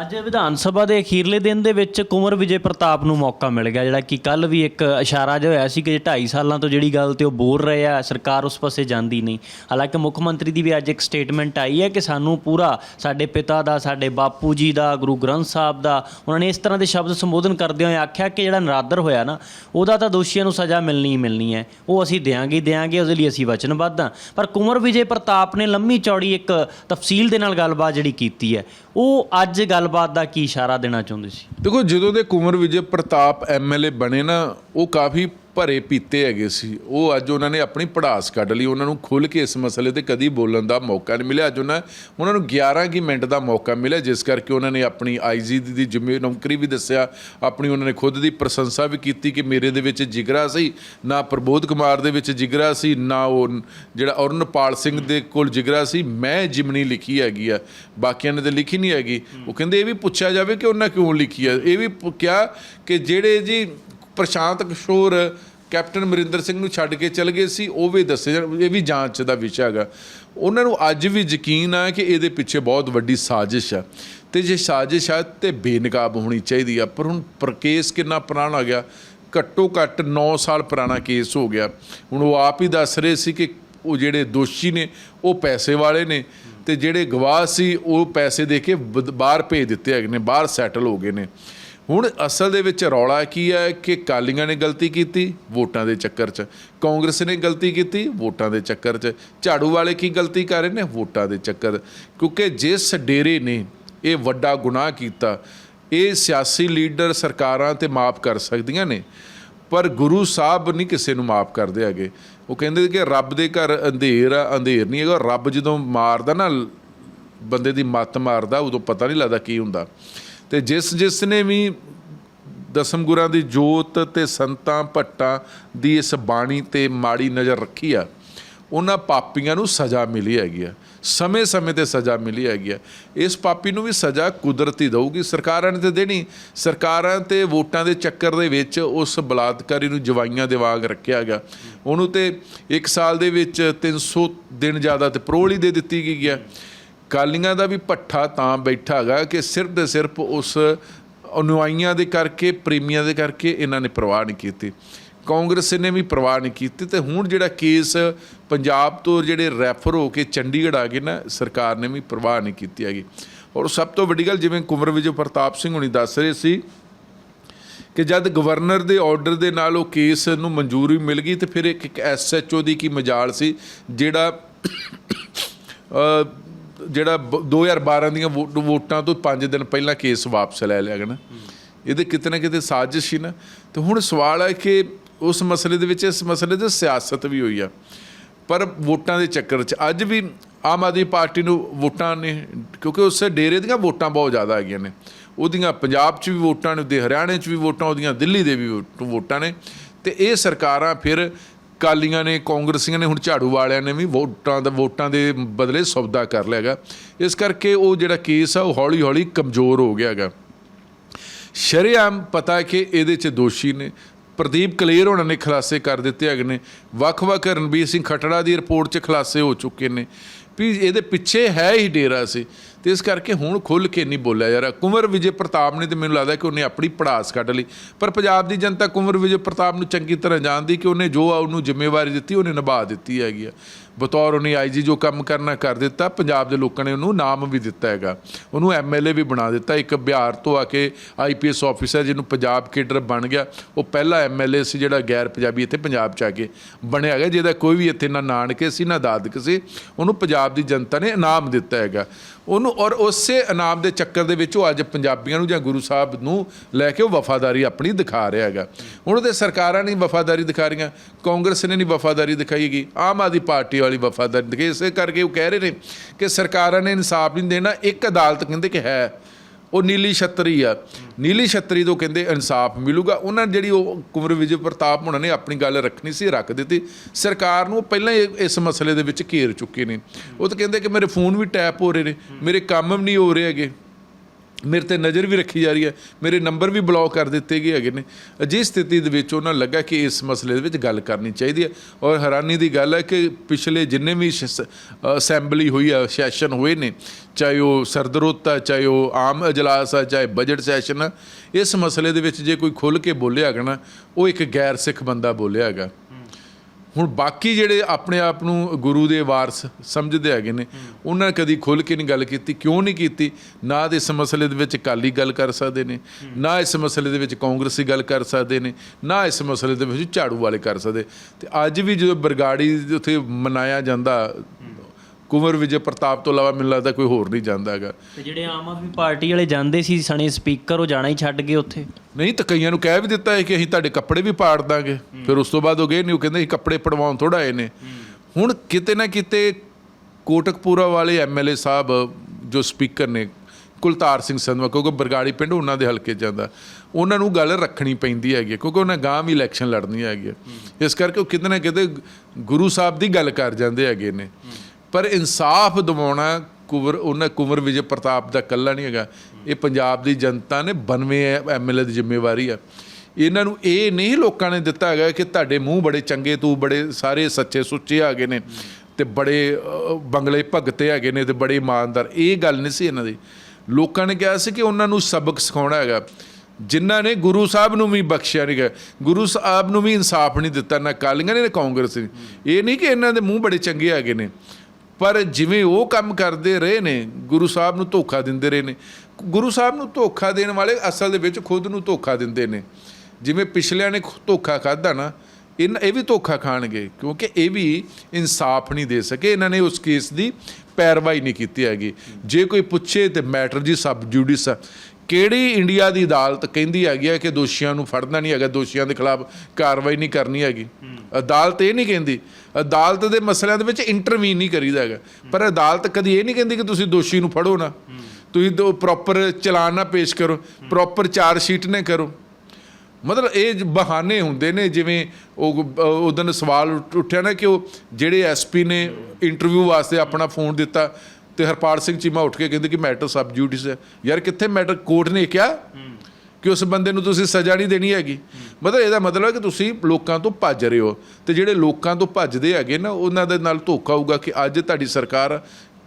ਅੱਜ ਵਿਧਾਨ ਸਭਾ ਦੇ ਅਖੀਰਲੇ ਦਿਨ ਦੇ ਵਿੱਚ ਕੁੰਵਰ ਵਿਜੇ ਪ੍ਰਤਾਪ ਨੂੰ ਮੌਕਾ ਮਿਲ ਗਿਆ, ਜਿਹੜਾ ਕਿ ਕੱਲ ਵੀ ਇੱਕ ਇਸ਼ਾਰਾ ਜਿਹਾ ਹੋਇਆ ਸੀ ਕਿ 2.5 ਸਾਲਾਂ ਤੋਂ ਜਿਹੜੀ ਗੱਲ ਤੇ ਉਹ ਬੋਲ ਰਹੇ ਆ, ਸਰਕਾਰ ਉਸ ਪਾਸੇ ਜਾਂਦੀ ਨਹੀਂ। ਹਾਲਾਂਕਿ ਮੁੱਖ ਮੰਤਰੀ ਦੀ ਵੀ ਅੱਜ ਇੱਕ ਸਟੇਟਮੈਂਟ ਆਈ ਹੈ ਕਿ ਸਾਨੂੰ ਪੂਰਾ ਸਾਡੇ ਪਿਤਾ ਦਾ, ਸਾਡੇ ਬਾਪੂ ਜੀ ਦਾ, ਗੁਰੂ ਗ੍ਰੰਥ ਸਾਹਿਬ ਦਾ, ਉਹਨਾਂ ਨੇ ਇਸ ਤਰ੍ਹਾਂ ਦੇ ਸ਼ਬਦ ਸੰਬੋਧਨ ਕਰਦੇ ਹੋਏ ਆਖਿਆ ਕਿ ਜਿਹੜਾ ਨਰਾਦਰ ਹੋਇਆ ਨਾ, ਉਹਦਾ ਤਾਂ ਦੋਸ਼ੀਆਂ ਨੂੰ ਸਜ਼ਾ ਮਿਲਣੀ ਹੀ ਮਿਲਣੀ ਹੈ। ਉਹ ਅਸੀਂ ਦਿਆਂਗੇ ਹੀ ਦਿਆਂਗੇ, ਉਹਦੇ ਲਈ ਅਸੀਂ ਵਚਨਬੱਧ ਹਾਂ ਪਰ ਕੁੰਵਰ ਵਿਜੇ ਪ੍ਰਤਾਪ ਨੇ ਲੰਮੀ ਚੌੜੀ ਇੱਕ ਤਫਸੀਲ ਦੇ ਨਾਲ ਗੱਲਬਾਤ ਜਿਹੜੀ ਕੀਤੀ ਹੈ ਉਹ ਅੱਜ ਗੱਲਬਾਤ ਦਾ ਕੀ ਇਸ਼ਾਰਾ ਦੇਣਾ ਚਾਹੁੰਦੇ ਸੀ? ਦੇਖੋ, ਜਦੋਂ ਦੇ ਕੁਮਰ ਵਿਜੇ ਪ੍ਰਤਾਪ ਐਮਐਲਏ ਬਣੇ ਨਾ, ਉਹ ਕਾਫੀ ਭਰੇ ਪੀਤੇ ਹੈਗੇ ਸੀ। ਉਹ ਅੱਜ ਉਹਨਾਂ ਨੇ ਆਪਣੀ ਪੜਾਸ ਕੱਢ ਲਈ। ਉਹਨਾਂ ਨੂੰ ਖੁੱਲ ਕੇ ਇਸ ਮਸਲੇ ਤੇ ਕਦੀ ਬੋਲਣ ਦਾ ਮੌਕਾ ਨਹੀਂ ਮਿਲਿਆ। ਅੱਜ ਉਹਨਾਂ ਉਹਨਾਂ ਨੂੰ 11 ਕੀ ਮਿੰਟ ਦਾ ਮੌਕਾ ਮਿਲਿਆ, ਜਿਸ ਕਰਕੇ ਉਹਨਾਂ ਨੇ ਆਪਣੀ ਆਈਜੀ ਦੀ ਜ਼ਿੰਮੇ ਨੌਕਰੀ ਵੀ ਦੱਸਿਆ। ਆਪਣੀ ਉਹਨਾਂ ਨੇ ਖੁਦ ਦੀ ਪ੍ਰਸ਼ੰਸਾ ਵੀ ਕੀਤੀ ਕਿ ਮੇਰੇ ਦੇ ਵਿੱਚ ਜਿਗਰਾ ਸੀ। ਨਾ ਪ੍ਰਬੋਧ ਕੁਮਾਰ ਦੇ ਵਿੱਚ ਜਿਗਰਾ ਸੀ, ਨਾ ਉਹ ਜਿਹੜਾ ਅਰੁਣਪਾਲ ਸਿੰਘ ਦੇ ਕੋਲ ਜਿਗਰਾ ਸੀ। ਮੈਂ ਜਿਮਨੀ ਲਿਖੀ ਹੈਗੀ ਆ। ਬਾਕੀਆਂ ਨੇ ਤਾਂ ਲਿਖੀ ਨਹੀਂ ਹੈਗੀ। ਉਹ ਕਹਿੰਦੇ ਇਹ ਵੀ ਪੁੱਛਿਆ ਜਾਵੇ ਕਿ ਉਹਨਾਂ ਕਿਉਂ ਲਿਖੀ ਆ? ਇਹ ਵੀ ਪੁ- ਕਿਹਾ ਕਿ ਜਿਹੜੇ ਜੀ ਪ੍ਰਸ਼ਾਂਤ ਕਿਸ਼ੋਰ, ਕੈਪਟਨ ਅਮਰਿੰਦਰ ਸਿੰਘ ਨੂੰ ਛੱਡ ਕੇ ਚਲ ਗਏ ਸੀ, ਉਹ ਵੀ ਦੱਸੇ ਇਹ ਵੀ ਜਾਂਚ ਦਾ ਵਿਸ਼ਾ ਹੈਗਾ। ਉਹਨਾਂ ਨੂੰ ਅੱਜ ਵੀ ਯਕੀਨ ਆ ਕਿ ਇਹਦੇ ਪਿੱਛੇ ਬਹੁਤ ਵੱਡੀ ਸਾਜ਼ਿਸ਼ ਆ। ਤੇ ਜੇ ਸਾਜ਼ਿਸ਼ ਆ ਤੇ ਬੇਨਕਾਬ ਹੋਣੀ ਚਾਹੀਦੀ ਆ। ਪਰ ਹੁਣ ਪਰ ਕੇਸ ਕਿੰਨਾ ਪੁਰਾਣਾ ਹੋ ਗਿਆ, ਘੱਟੋ ਘੱਟ 9 ਸਾਲ ਪੁਰਾਣਾ ਕੇਸ ਹੋ ਗਿਆ। ਹੁਣ ਉਹ ਆਪ ਹੀ ਦੱਸ ਰਹੇ ਸੀ ਕਿ ਉਹ ਜਿਹੜੇ ਦੋਸ਼ੀ ਨੇ, ਉਹ ਪੈਸੇ ਵਾਲੇ ਨੇ ਤੇ ਜਿਹੜੇ ਗਵਾਹ ਸੀ, ਉਹ ਪੈਸੇ ਦੇ ਕੇ ਬਦ- ਬਾਹਰ ਭੇਜ ਦਿੱਤੇ ਹੈਗੇ ਨੇ, ਬਾਹਰ ਸੈਟਲ ਹੋ ਗਏ ਨੇ। ਹੁਣ ਅਸਲ ਦੇ ਵਿੱਚ ਰੌਲਾ ਕੀ ਹੈ ਕਿ ਕਾਲੀਆਂ ਨੇ ਗਲਤੀ ਕੀਤੀ ਵੋਟਾਂ ਦੇ ਚੱਕਰ 'ਚ। ਕਾਂਗਰਸ ਨੇ ਗਲਤੀ ਕੀਤੀ ਵੋਟਾਂ ਦੇ ਚੱਕਰ 'ਚ। ਝਾੜੂ ਵਾਲੇ ਕੀ ਗਲਤੀ ਕਰ ਰਹੇ ਨੇ? ਵੋਟਾਂ ਦੇ ਚੱਕਰ। ਕਿਉਂਕਿ ਜਿਸ ਡੇਰੇ ਨੇ ਇਹ ਵੱਡਾ ਗੁਨਾਹ ਕੀਤਾ, ਇਹ ਸਿਆਸੀ ਲੀਡਰ ਸਰਕਾਰਾਂ ਤੇ ਮਾਫ ਕਰ ਸਕਦੀਆਂ ਨੇ, ਪਰ ਗੁਰੂ ਸਾਹਿਬ ਨਹੀਂ ਕਿਸੇ ਨੂੰ ਮਾਫ ਕਰਦੇ ਹੈਗੇ। ਉਹ ਕਹਿੰਦੇ ਕਿ ਰੱਬ ਦੇ ਘਰ ਅੰਧੇਰ ਆ, ਅੰਧੇਰ ਨਹੀਂ ਹੈਗਾ। ਰੱਬ ਜਦੋਂ ਮਾਰਦਾ ਨਾ, ਬੰਦੇ ਦੀ ਮੱਤ ਮਾਰਦਾ, ਉਦੋਂ ਪਤਾ ਨਹੀਂ ਲੱਗਦਾ ਕੀ ਹੁੰਦਾ। ਤੇ ਜਿਸ ਜਿਸ ਨੇ ਵੀ ਦਸਮ ਗੁਰਾਂ ਦੀ ਜੋਤ ਤੇ ਸੰਤਾਂ ਭੱਟਾਂ ਦੀ ਇਸ ਬਾਣੀ ਤੇ ਮਾੜੀ ਨਜ਼ਰ ਰੱਖੀ ਆ, ਉਹਨਾਂ ਪਾਪੀਆਂ ਨੂੰ ਸਜ਼ਾ ਮਿਲੀ ਹੈਗੀ ਆ। ਸਮੇਂ-ਸਮੇਂ ਤੇ ਸਜ਼ਾ ਮਿਲੀ ਹੈਗੀ ਆ। ਇਸ ਪਾਪੀ ਨੂੰ ਵੀ ਸਜ਼ਾ ਕੁਦਰਤੀ ਦਊਗੀ। ਸਰਕਾਰਾਂ ਨੇ ਤੇ ਦੇਣੀ। ਸਰਕਾਰਾਂ ਤੇ ਵੋਟਾਂ ਦੇ ਚੱਕਰ ਦੇ ਵਿੱਚ ਉਸ ਬਲਾਤਕਾਰੀ ਨੂੰ ਜਵਾਈਆਂ ਦੇ ਵਾਂਗ ਰੱਖਿਆ ਗਿਆ। ਉਹਨੂੰ ਤੇ 1 ਸਾਲ ਦੇ ਵਿੱਚ 300 ਦਿਨ ਜ਼ਿਆਦਾ ਤੇ ਪਰੋਲ ਹੀ ਦੇ ਦਿੱਤੀ ਗਈ ਹੈ ਕਾਲੀਆਂ ਦਾ ਵੀ ਭੱਠਾ ਤਾਂ ਬੈਠਾ ਹੈਗਾ ਕਿ ਸਿਰਫ ਤੇ ਸਿਰਫ ਉਸ ਅਨੁਆਈਆਂ ਦੇ ਕਰਕੇ, ਪ੍ਰੇਮੀਆਂ ਦੇ ਕਰਕੇ ਇਹਨਾਂ ਨੇ ਪਰਵਾਹ ਨਹੀਂ ਕੀਤੀ। ਕਾਂਗਰਸ ਨੇ ਵੀ ਪਰਵਾਹ ਨਹੀਂ ਕੀਤੀ ਤੇ ਹੁਣ ਜਿਹੜਾ ਕੇਸ ਪੰਜਾਬ ਤੋਂ ਜਿਹੜੇ ਰੈਫਰ ਹੋ ਕੇ ਚੰਡੀਗੜ੍ਹ ਆ ਗਏ ਨਾ, ਸਰਕਾਰ ਨੇ ਵੀ ਪ੍ਰਵਾਹ ਨਹੀਂ ਕੀਤੀ ਹੈਗੀ। ਔਰ ਸਭ ਤੋਂ ਵੱਡੀ ਗੱਲ ਜਿਵੇਂ ਕੁਮਰ ਵਿਜੇ ਪ੍ਰਤਾਪ ਸਿੰਘ ਹੁਣੀ ਦੱਸ ਰਹੇ ਸੀ ਕਿ ਜਦ ਗਵਰਨਰ ਦੇ ਆਰਡਰ ਦੇ ਨਾਲ ਉਹ ਕੇਸ ਨੂੰ ਮਨਜ਼ੂਰੀ ਮਿਲ ਗਈ ਤੇ ਫਿਰ ਇੱਕ ਐਸਐਚਓ ਦੀ ਕੀ ਮਜਾਲ ਸੀ, ਜਿਹੜਾ ਜਿਹੜਾ ਬ- 2012 ਦੀਆਂ ਵੋਟ- ਵੋਟਾਂ ਤੋਂ 5 ਦਿਨ ਪਹਿਲਾਂ ਕੇਸ ਵਾਪਸ ਲੈ ਲਿਆ ਗਿਆ ਨਾ। ਇਹਦੇ ਕਿਤੇ ਨਾ ਕਿਤੇ ਸਾਜ਼ਿਸ਼ ਸੀ ਨਾ। ਤੇ ਹੁਣ ਸਵਾਲ ਹੈ ਕਿ ਉਸ ਮਸਲੇ ਦੇ ਵਿੱਚ, ਇਸ ਮਸਲੇ ਦੇ ਸਿਆਸਤ ਵੀ ਹੋਈ ਆ। ਪਰ ਵੋਟਾਂ ਦੇ ਚੱਕਰ 'ਚ ਅੱਜ ਵੀ ਆਮ ਆਦਮੀ ਪਾਰਟੀ ਨੂੰ ਵੋਟਾਂ ਨੇ, ਕਿਉਂਕਿ ਉਸੇ ਡੇਰੇ ਦੀਆਂ ਵੋਟਾਂ ਬਹੁਤ ਜ਼ਿਆਦਾ ਹੈਗੀਆਂ ਨੇ। ਉਹਦੀਆਂ ਪੰਜਾਬ 'ਚ ਵੀ ਵੋਟਾਂ ਨੇ ਤੇ ਹਰਿਆਣੇ 'ਚ ਵੀ ਵੋਟਾਂ, ਉਹਦੀਆਂ ਦਿੱਲੀ ਦੇ ਵੀ ਵੋਟਾਂ ਨੇ। ਤੇ ਇਹ ਸਰਕਾਰਾਂ ਫਿਰ ਕਾਲੀਆਂ ਨੇ, ਕਾਂਗਰਸੀਆਂ ਨੇ, ਹੁਣ ਝਾੜੂ ਵਾਲਿਆਂ ਨੇ ਵੀ ਵੋਟਾਂ ਦਾ, ਵੋਟਾਂ ਦੇ ਬਦਲੇ ਸੌਦਾ ਕਰ ਲਿਆ ਹੈਗਾ। ਇਸ ਕਰਕੇ ਉਹ ਜਿਹੜਾ ਕੇਸ ਆ, ਉਹ ਹੌਲੀ ਹੌਲੀ ਕਮਜ਼ੋਰ ਹੋ ਗਿਆ ਹੈਗਾ। ਸ਼ਰੇਆਮ ਪਤਾ ਕਿ ਇਹਦੇ 'ਚ ਦੋਸ਼ੀ ਨੇ, ਪ੍ਰਦੀਪ ਕਲੇਰ ਹੋਣਾ ਨੇ ਖੁਲਾਸੇ ਕਰ ਦਿੱਤੇ ਹੈਗੇ ਨੇ। ਵੱਖ-ਵੱਖ ਰਣਬੀਰ ਸਿੰਘ ਖਟੜਾ ਦੀ ਰਿਪੋਰਟ 'ਚ ਖੁਲਾਸੇ ਹੋ ਚੁੱਕੇ ਨੇ। ਵੀ ਇਹਦੇ ਪਿੱਛੇ ਹੈ ਹੀ ਡੇਰਾ ਸੀ। ਤੇ ਇਸ ਕਰਕੇ ਹੁਣ ਖੁੱਲ ਕੇ ਨਹੀਂ ਬੋਲਿਆ ਯਾਰ ਕੁੰਵਰ ਵਿਜੇ ਪ੍ਰਤਾਪ ਨੇ ਤੇ ਮੈਨੂੰ ਲੱਗਦਾ ਕਿ ਉਹਨੇ ਆਪਣੀ ਪੜਾਸ ਕੱਢ ਲਈ। ਪਰ ਪੰਜਾਬ ਦੀ ਜਨਤਾ ਕੁੰਵਰ ਵਿਜੇ ਪ੍ਰਤਾਪ ਨੂੰ ਚੰਗੀ ਤਰ੍ਹਾਂ ਜਾਣਦੀ ਕਿ ਉਹਨੇ ਜੋ ਆ ਉਹਨੂੰ ਜ਼ਿੰਮੇਵਾਰੀ ਦਿੱਤੀ, ਉਹਨੇ ਨਿਭਾ ਦਿੱਤੀ ਹੈਗੀ ਆ। ਬਤੌਰ ਉਹਨੇ ਆਈਜੀ ਜੋ ਕੰਮ ਕਰਨਾ ਕਰ ਦਿੱਤਾ, ਪੰਜਾਬ ਦੇ ਲੋਕਾਂ ਨੇ ਉਹਨੂੰ ਨਾਮ ਵੀ ਦਿੱਤਾ ਹੈਗਾ। ਉਹਨੂੰ ਐਮਐਲਏ ਵੀ ਬਣਾ ਦਿੱਤਾ, ਇੱਕ ਬਿਹਾਰ ਤੋਂ ਆ ਕੇ ਆਈਪੀਐਸ ਆਫੀਸਰ ਜਿਹਨੂੰ ਪੰਜਾਬ ਕੇਡਰ ਬਣ ਗਿਆ। ਉਹ ਪਹਿਲਾ ਐਮਐਲਏ ਸੀ ਜਿਹੜਾ ਗੈਰ ਪੰਜਾਬੀ ਇੱਥੇ ਪੰਜਾਬ ਚ ਆ ਕੇ ਬਣਿਆ ਹੈਗਾ, ਜਿਹਦਾ ਕੋਈ ਵੀ ਇੱਥੇ ਨਾ ਨਾਨਕੇ ਸੀ, ਨਾ ਦਾਦਕ ਸੀ, ਉਹਨੂੰ ਪੰਜਾਬ ਦੀ ਜਨਤਾ ਨੇ ਇਨਾਮ ਦਿੱਤਾ ਹੈਗਾ। ਉਹਨੂੰ ਔਰ ਉਸੇ ਇਨਾਮ ਦੇ ਚੱਕਰ ਦੇ ਵਿੱਚ ਉਹ ਅੱਜ ਪੰਜਾਬੀਆਂ ਨੂੰ ਜਾਂ ਗੁਰੂ ਸਾਹਿਬ ਨੂੰ ਲੈ ਕੇ ਉਹ ਵਫਾਦਾਰੀ ਆਪਣੀ ਦਿਖਾ ਰਿਹਾ ਹੈਗਾ। ਹੁਣ ਉਹਦੇ ਸਰਕਾਰਾਂ ਨੇ ਵਫਾਦਾਰੀ ਦਿਖਾ ਰਹੀਆਂ, ਕਾਂਗਰਸ ਨੇ ਨਹੀਂ ਵਫਾਦਾਰੀ ਦਿਖਾਈ ਹੈਗੀ, ਆਮ ਆਦਮੀ ਪਾਰਟੀ ਵਾਲੀ ਵਫਾਦਾਰੀ ਇਸੇ ਕਰਕੇ ਉਹ ਕਹਿ ਰਹੇ ਨੇ ਕਿ ਸਰਕਾਰਾਂ ਨੇ ਇਨਸਾਫ ਨਹੀਂ ਦੇਣਾ, ਇੱਕ ਅਦਾਲਤ ਕਹਿੰਦੇ ਕਿ ਹੈ, ਉਹ ਨੀਲੀ ਛਤਰੀ ਆ। ਨੀਲੀ ਛਤਰੀ ਤੋਂ ਕਹਿੰਦੇ ਇਨਸਾਫ ਮਿਲੂਗਾ। ਉਹਨਾਂ ਨੇ ਜਿਹੜੀ ਉਹ ਕੁਮਰ ਵਿਜੇ ਪ੍ਰਤਾਪ ਹੁਣਾਂ ਨੇ ਆਪਣੀ ਗੱਲ ਰੱਖਣੀ ਸੀ, ਰੱਖ ਦਿੱਤੀ। ਸਰਕਾਰ ਨੂੰ ਉਹ ਪਹਿਲਾਂ ਹੀ ਇਸ ਮਸਲੇ ਦੇ ਵਿੱਚ ਘੇਰ ਚੁੱਕੇ ਨੇ। ਉਹ ਤਾਂ ਕਹਿੰਦੇ ਕਿ ਮੇਰੇ ਫੋਨ ਵੀ ਟੈਪ ਹੋ ਰਹੇ ਨੇ, ਮੇਰੇ ਕੰਮ ਵੀ ਨਹੀਂ ਹੋ ਰਹੇ ਹੈਗੇ। ਮੇਰੇ ਤੇ ਨਜ਼ਰ ਵੀ ਰੱਖੀ ਜਾ ਰਹੀ ਹੈ। ਮੇਰੇ ਨੰਬਰ ਵੀ ਬਲੌਕ ਕਰ ਦਿੱਤੇ ਗਏ ਹੈਗੇ ਨੇ। ਅਜਿਹੀ ਸਥਿਤੀ ਦੇ ਵਿੱਚ ਉਹਨਾਂ ਲੱਗਾ ਕਿ ਇਸ ਮਸਲੇ ਦੇ ਵਿੱਚ ਗੱਲ ਕਰਨੀ ਚਾਹੀਦੀ ਹੈ। ਔਰ ਹੈਰਾਨੀ ਦੀ ਗੱਲ ਹੈ ਕਿ ਪਿਛਲੇ ਜਿੰਨੇ ਵੀ ਅਸੈਂਬਲੀ ਹੋਈ ਹੈ ਸੈਸ਼ਨ ਹੋਏ ਨੇ, ਚਾਹੇ ਉਹ ਸਰਦਰੁੱਤ ਹੈ ਚਾਹੇ ਉਹ ਆਮ ਅਜਲਾਸ ਹੈ ਚਾਹੇ ਬਜਟ ਸੈਸ਼ਨ ਹੈ ਇਸ ਮਸਲੇ ਦੇ ਵਿੱਚ ਜੇ ਕੋਈ ਖੁੱਲ ਕੇ ਬੋਲਿਆ ਹੈਗਾ ਨਾ, ਉਹ ਇੱਕ ਗੈਰ ਸਿੱਖ ਬੰਦਾ ਬੋਲਿਆ ਹੈਗਾ। ਹੁਣ ਬਾਕੀ ਜਿਹੜੇ ਆਪਣੇ ਆਪ ਨੂੰ ਗੁਰੂ ਦੇ ਵਾਰਸ ਸਮਝਦੇ ਹੈਗੇ ਨੇ, ਉਹਨਾਂ ਨੇ ਕਦੀ ਖੁੱਲ ਕੇ ਨਹੀਂ ਗੱਲ ਕੀਤੀ, ਕਿਉਂ ਨਹੀਂ ਕੀਤੀ? ਨਾ ਤੇ ਇਸ ਮਸਲੇ ਦੇ ਵਿੱਚ ਅਕਾਲੀ ਗੱਲ ਕਰ ਸਕਦੇ ਨੇ, ਨਾ ਇਸ ਮਸਲੇ ਦੇ ਵਿੱਚ ਕਾਂਗਰਸੀ ਗੱਲ ਕਰ ਸਕਦੇ ਨੇ, ਨਾ ਇਸ ਮਸਲੇ ਦੇ ਵਿੱਚ ਝਾੜੂ ਵਾਲੇ ਕਰ ਸਕਦੇ। ਤੇ ਅੱਜ ਵੀ ਜਦੋਂ ਬਰਗਾੜੀ ਉੱਥੇ ਮਨਾਇਆ ਜਾਂਦਾ ਕੁੰਵਰ ਵਿਜੇ ਪ੍ਰਤਾਪ ਤੋਂ ਇਲਾਵਾ ਮੈਨੂੰ ਲੱਗਦਾ ਕੋਈ ਹੋਰ ਨਹੀਂ ਜਾਂਦਾ ਹੈਗਾ। ਤੇ ਜਿਹੜੇ ਆਮ ਆਦਮੀ ਪਾਰਟੀ ਵਾਲੇ ਜਾਂਦੇ ਸੀ ਸਣੇ ਸਪੀਕਰ ਉਹ ਜਾਣਾ ਹੀ ਛੱਡ ਗਏ ਉੱਥੇ। ਨਹੀਂ ਤਾਂ ਕਈਆਂ ਨੂੰ ਕਹਿ ਵੀ ਦਿੱਤਾ ਹੈ ਕਿ ਅਸੀਂ ਤੁਹਾਡੇ ਕੱਪੜੇ ਵੀ ਪਾੜ ਦਾਂਗੇ। ਫਿਰ ਉਸ ਤੋਂ ਬਾਅਦ ਉਹ ਗਏ ਨਹੀਂ ਉਹ ਕਹਿੰਦੇ ਅਸੀਂ ਕੱਪੜੇ ਪੜਵਾਉਣ ਥੋੜਾ ਆਏ ਨੇ। ਹੁਣ ਕਿਤੇ ਨਾ ਕਿਤੇ ਕੋਟਕਪੂਰਾ ਵਾਲੇ ਐਮਐਲਏ ਸਾਹਿਬ ਜੋ ਸਪੀਕਰ ਨੇ ਕੁਲਤਾਰ ਸਿੰਘ ਸੰਧਵਾ ਕਿਉਂਕਿ ਬਰਗਾੜੀ ਪਿੰਡ ਉਹਨਾਂ ਦੇ ਹਲਕੇ ਜਾਂਦਾ ਉਹਨਾਂ ਨੂੰ ਗੱਲ ਰੱਖਣੀ ਪੈਂਦੀ ਹੈਗੀ ਕਿਉਂਕਿ ਉਹਨਾਂ ਗਾਂ ਵੀ ਇਲੈਕਸ਼ਨ ਲੜਨੀ ਹੈਗੀ। ਇਸ ਕਰਕੇ ਉਹ ਕਿਤੇ ਨਾ ਕਿਤੇ ਗੁਰੂ ਸਾਹਿਬ ਦੀ ਗੱਲ ਕਰ ਜਾਂਦੇ ਹੈਗੇ ਨੇ। ਪਰ ਇਨਸਾਫ ਦਿਵਾਉਣਾ ਕੁਵਰ, ਉਹਨਾਂ ਕੁਵਰ ਵਿਜੇ ਪ੍ਰਤਾਪ ਦਾ ਕੱਲਾ ਨਹੀਂ ਹੈਗਾ। ਇਹ ਪੰਜਾਬ ਦੀ ਜਨਤਾ ਨੇ 92 ਐਮਐਲਏ ਦੀ ਜ਼ਿੰਮੇਵਾਰੀ ਆ। ਇਹਨਾਂ ਨੂੰ ਇਹ ਨਹੀਂ ਲੋਕਾਂ ਨੇ ਦਿੱਤਾ ਹੈਗਾ ਕਿ ਤੁਹਾਡੇ ਮੂੰਹ ਬੜੇ ਚੰਗੇ, ਤੂੰ ਬੜੇ ਸਾਰੇ ਸੱਚੇ ਸੁੱਚੇ ਹੈਗੇ ਨੇ ਤੇ ਬੜੇ ਬੰਗਲੇ ਭਗਤੇ ਹੈਗੇ ਨੇ ਤੇ ਬੜੇ ਇਮਾਨਦਾਰ। ਇਹ ਗੱਲ ਨਹੀਂ ਸੀ ਇਹਨਾਂ ਦੀ। ਲੋਕਾਂ ਨੇ ਕਿਹਾ ਸੀ ਕਿ ਉਹਨਾਂ ਨੂੰ ਸਬਕ ਸਿਖਾਉਣਾ ਹੈਗਾ। ਜਿਨ੍ਹਾਂ ਨੇ ਗੁਰੂ ਸਾਹਿਬ ਨੂੰ ਵੀ ਬਖਸ਼ਿਆ ਨਹੀਂ ਗਿਆ ਗੁਰੂ ਸਾਹਿਬ ਨੂੰ ਵੀ ਇਨਸਾਫ ਨਹੀਂ ਦਿੱਤਾ, ਨਾ ਕਾਲੀਆਂ ਨੇ, ਨਾ ਕਾਂਗਰਸ ਨੇ। ਇਹ ਨਹੀਂ ਕਿ ਇਹਨਾਂ ਦੇ ਮੂੰਹ ਬੜੇ ਚੰਗੇ ਹੈਗੇ ਨੇ। ਪਰ ਜਿਵੇਂ ਉਹ ਕੰਮ ਕਰਦੇ ਰਹੇ ਨੇ, ਗੁਰੂ ਸਾਹਿਬ ਨੂੰ ਧੋਖਾ ਦਿੰਦੇ ਰਹੇ ਨੇ। ਗੁਰੂ ਸਾਹਿਬ ਨੂੰ ਧੋਖਾ ਦੇਣ ਵਾਲੇ ਅਸਲ ਦੇ ਵਿੱਚ ਖੁਦ ਨੂੰ ਧੋਖਾ ਦਿੰਦੇ ਨੇ। ਜਿਵੇਂ ਪਿਛਲਿਆਂ ਨੇ ਧੋਖਾ ਖਾਦਾ ਨਾ ਇਹਨਾਂ ਇਹ ਵੀ ਧੋਖਾ ਖਾਣਗੇ, ਕਿਉਂਕਿ ਇਹ ਵੀ ਇਨਸਾਫ ਨਹੀਂ ਦੇ ਸਕੇ। ਇਹਨਾਂ ਨੇ ਉਸ ਕੇਸ ਦੀ ਪੈਰਵਾਈ ਨਹੀਂ ਕੀਤੀ ਹੈਗੀ। ਜੇ ਕੋਈ ਪੁੱਛੇ ਤੇ ਮੈਟਰ ਜੀ ਸਬ, ਜੁਡਿਸ ਕਿਹੜੀ ਇੰਡੀਆ ਦੀ ਅਦਾਲਤ ਕਹਿੰਦੀ ਹੈਗੀ ਹੈ ਕਿ ਦੋਸ਼ੀਆਂ ਨੂੰ ਫੜਨਾ ਨਹੀਂ ਹੈਗਾ ਦੋਸ਼ੀਆਂ ਦੇ ਖਿਲਾਫ ਕਾਰਵਾਈ ਨਹੀਂ ਕਰਨੀ ਹੈਗੀ। ਅਦਾਲਤ ਇਹ ਨਹੀਂ ਕਹਿੰਦੀ। ਅਦਾਲਤ ਦੇ ਮਸਲਿਆਂ ਦੇ ਵਿੱਚ ਇੰਟਰਵੀਨ ਨਹੀਂ ਕਰੀਦਾ ਹੈਗਾ। ਪਰ ਅਦਾਲਤ ਕਦੀ ਇਹ ਨਹੀਂ ਕਹਿੰਦੀ ਕਿ ਤੁਸੀਂ ਦੋਸ਼ੀ ਨੂੰ ਫੜੋ ਨਾ। ਤੁਸੀਂ ਦੋ ਪ੍ਰੋਪਰ ਚਲਾਨ ਨਾ ਪੇਸ਼ ਕਰੋ ਪ੍ਰੋਪਰ ਚਾਰਜ ਸ਼ੀਟ ਨੇ ਕਰੋ। ਮਤਲਬ ਇਹ ਬਹਾਨੇ ਹੁੰਦੇ ਨੇ ਜਿਵੇਂ ਉਹ ਉਦੋਂ ਸਵਾਲ ਉੱਠ- ਉੱਠਿਆ ਨਾ ਕਿ ਉਹ ਜਿਹੜੇ ਐਸਪੀ ਨੇ ਇੰਟਰਵਿਊ ਵਾਸਤੇ ਆਪਣਾ ਫੋਨ ਦਿੱਤਾ ਤੇ ਹਰਪਾਲ ਸਿੰਘ ਚੀਮਾ ਉੱਠ ਕੇ ਕਹਿੰਦੇ ਕਿ ਮੈਟਰ ਸਬ ਜੂਡਿਸ ਹੈ। ਯਾਰ ਕਿੱਥੇ ਮੈਟਰ ਕੋਰਟ ਨੇ ਕਿਹਾ ਕਿ ਉਸ ਬੰਦੇ ਨੂੰ ਤੁਸੀਂ ਸਜ਼ਾ ਨਹੀਂ ਦੇਣੀ ਹੈਗੀ। ਮਤਲਬ ਇਹਦਾ ਮਤਲਬ ਹੈ ਕਿ ਤੁਸੀਂ ਲੋਕਾਂ ਤੋਂ ਭੱਜ ਰਹੇ ਹੋ ਤੇ ਜਿਹੜੇ ਲੋਕਾਂ ਤੋਂ ਭੱਜਦੇ ਹੈਗੇ ਨਾ, ਉਹਨਾਂ ਦੇ ਨਾਲ ਧੋਖਾ ਹੋਊਗਾ ਕਿ ਅੱਜ ਤੁਹਾਡੀ ਸਰਕਾਰ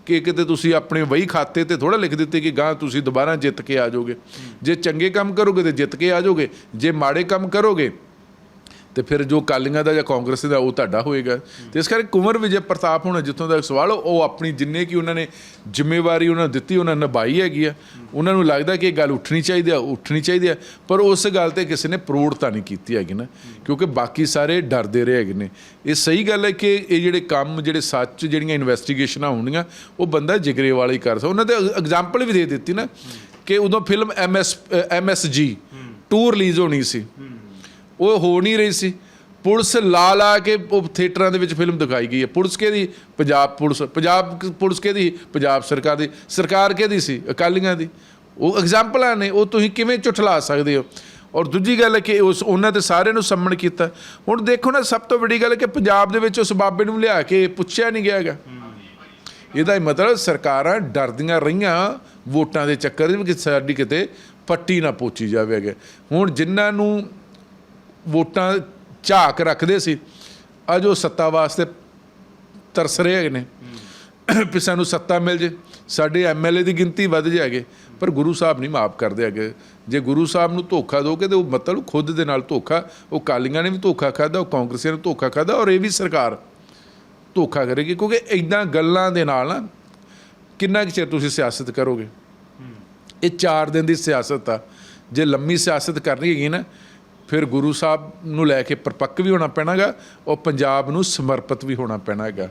ਕਿ ਕਿਤੇ ਤੁਸੀਂ ਆਪਣੇ ਵਹੀ ਖਾਤੇ ਤੇ ਥੋੜਾ ਲਿਖ ਦਿੱਤੇ ਕਿ ਗਾਂ ਤੁਸੀਂ ਦੁਬਾਰਾ ਜਿੱਤ ਕੇ ਆ ਜਾਓਗੇ। ਜੇ ਚੰਗੇ ਕੰਮ ਕਰੋਗੇ ਤੇ ਜਿੱਤ ਕੇ ਆ ਜਾਓਗੇ। ਜੇ ਮਾੜੇ ਕੰਮ ਕਰੋਗੇ ਤੇ ਫਿਰ ਜੋ ਕਾਲੀਆਂ ਦਾ ਜਾਂ ਕਾਂਗਰਸ ਦਾ ਉਹ ਤੁਹਾਡਾ ਹੋਏਗਾ। ਤੇ ਇਸ ਕਰਕੇ ਕੁੰਵਰ ਵਿਜੇ ਪ੍ਰਤਾਪ ਹੁਣ ਜਿੱਥੋਂ ਦਾ ਸਵਾਲ ਉਹ ਆਪਣੀ ਜਿੰਨੇ ਕਿ ਉਹਨਾਂ ਨੇ ਜ਼ਿੰਮੇਵਾਰੀ ਉਹਨਾਂ ਨੂੰ ਦਿੱਤੀ ਉਹਨਾਂ ਨੇ ਨਿਭਾਈ ਹੈਗੀ ਆ। ਉਹਨਾਂ ਨੂੰ ਲੱਗਦਾ ਕਿ ਇਹ ਗੱਲ ਉੱਠਣੀ ਚਾਹੀਦੀ ਆ ਉੱਠਣੀ ਚਾਹੀਦੀ ਆ ਪਰ ਉਸ ਗੱਲ ਤੇ ਕਿਸੇ ਨੇ ਪ੍ਰੋੜਤਾ ਨਹੀਂ ਕੀਤੀ ਹੈਗੀ ਨਾ ਕਿਉਂਕਿ ਬਾਕੀ ਸਾਰੇ ਡਰਦੇ ਰਹੇ ਹੈਗੇ ਨੇ। ਇਹ ਸਹੀ ਗੱਲ ਹੈ ਕਿ ਇਹ ਜਿਹੜੇ ਕੰਮ ਜਿਹੜੇ ਸੱਚ ਜਿਹੜੀਆਂ ਇਨਵੈਸਟੀਗੇਸ਼ਨਾਂ ਹੋਣਗੀਆਂ ਉਹ ਬੰਦਾ ਜਿਗਰੇ ਵਾਲਾ ਹੀ ਕਰ ਸਕਦਾ। ਉਹਨਾਂ ਦੇ ਐਗਜ਼ਾਮਪਲ ਵੀ ਦੇ ਦਿੱਤੀ ਨਾ ਕਿ ਉਦੋਂ film MS MSG two release ਹੋਣੀ ਸੀ। ਉਹ ਹੋ ਨਹੀਂ ਰਹੀ ਸੀ। ਪੁਲਿਸ ਲਾ ਲਾ ਕੇ ਉਹ ਥੀਏਟਰਾਂ ਦੇ ਵਿੱਚ ਫਿਲਮ ਦਿਖਾਈ ਗਈ ਹੈ। ਪੁਲਿਸ ਕਿਹਦੀ? ਪੰਜਾਬ ਪੁਲਿਸ। ਪੰਜਾਬ ਕ- ਪੁਲਿਸ ਕਿਹਦੀ? ਪੰਜਾਬ ਸਰਕਾਰ ਦੀ। ਸਰਕਾਰ ਕਿਹਦੀ ਸੀ? ਅਕਾਲੀਆਂ ਦੀ। ਉਹ ਐਗਜ਼ਾਮਪਲਾਂ ਨੇ। ਉਹ ਤੁਸੀਂ ਕਿਵੇਂ ਝੁਠਲਾ ਸਕਦੇ ਹੋ? ਔਰ ਦੂਜੀ ਗੱਲ ਹੈ ਕਿ ਉਸ, ਉਹਨਾਂ ਤੇ ਸਾਰਿਆਂ ਨੂੰ ਸੰਮਣ ਕੀਤਾ। ਹੁਣ ਦੇਖੋ ਨਾ, ਸਭ ਤੋਂ ਵੱਡੀ ਗੱਲ ਹੈ ਕਿ ਪੰਜਾਬ ਦੇ ਵਿੱਚ ਉਸ ਬਾਬੇ ਨੂੰ ਲਿਆ ਕੇ ਪੁੱਛਿਆ ਨਹੀਂ ਗਿਆ ਹੈਗਾ। ਇਹਦਾ ਹੀ ਮਤਲਬ ਸਰਕਾਰਾਂ ਡਰਦੀਆਂ ਰਹੀਆਂ ਵੋਟਾਂ ਦੇ ਚੱਕਰ ਦੇ ਵਿੱਚ ਕਿ ਸਾਡੀ ਕਿਤੇ ਪੱਟੀ ਨਾ ਪੋਚੀ ਜਾਵੇਗਾ ਹੁਣ ਜਿਨ੍ਹਾਂ ਨੂੰ ਵੋਟਾਂ ਝਾਕ ਰੱਖਦੇ ਸੀ। ਅੱਜ ਉਹ ਸੱਤਾ ਵਾਸਤੇ ਤਰਸ ਰਹੇ ਹੈਗੇ ਨੇ। ਵੀ ਸਾਨੂੰ ਸੱਤਾ ਮਿਲ ਜੇ। ਸਾਡੇ ਐਮਐਲਏ ਦੀ ਗਿਣਤੀ ਵੱਧ ਜਾਏਗੀ ਪਰ ਗੁਰੂ ਸਾਹਿਬ ਨਹੀਂ ਮਾਫ ਕਰਦੇ ਹੈਗੇ। ਜੇ ਗੁਰੂ ਸਾਹਿਬ ਨੂੰ ਧੋਖਾ ਦੋਗੇ ਤੇ ਉਹ ਮਤਲਬ ਖੁਦ ਦੇ ਨਾਲ ਧੋਖਾ ਉਹ ਕਾਲੀਆਂ ਨੇ ਵੀ ਧੋਖਾ ਖਾਦਾ ਉਹ ਕਾਂਗਰਸੀਆਂ ਨੇ ਧੋਖਾ ਖਾਦਾ ਔਰ ਇਹ ਵੀ ਸਰਕਾਰ ਧੋਖਾ ਕਰੇਗੀ। ਕਿਉਂਕਿ ਇਦਾਂ ਗੱਲਾਂ ਦੇ ਨਾਲ ਨਾ ਕਿੰਨਾ ਕੁ ਚਿਰ ਤੁਸੀਂ ਸਿਆਸਤ ਕਰੋਗੇ? ਇਹ 4 ਦਿਨ ਦੀ ਸਿਆਸਤ ਆ। ਜੇ ਲੰਮੀ ਸਿਆਸਤ ਕਰਨੀ ਹੈਗੀ ਨਾ ਫਿਰ ਗੁਰੂ ਸਾਹਿਬ ਨੂੰ ਲੈ ਕੇ ਪਰਪੱਕ ਵੀ ਹੋਣਾ ਪੈਣਾਗਾ ਔਰ ਪੰਜਾਬ ਨੂੰ ਸਮਰਪਿਤ ਵੀ ਹੋਣਾ ਪੈਣਾ ਹੈਗਾ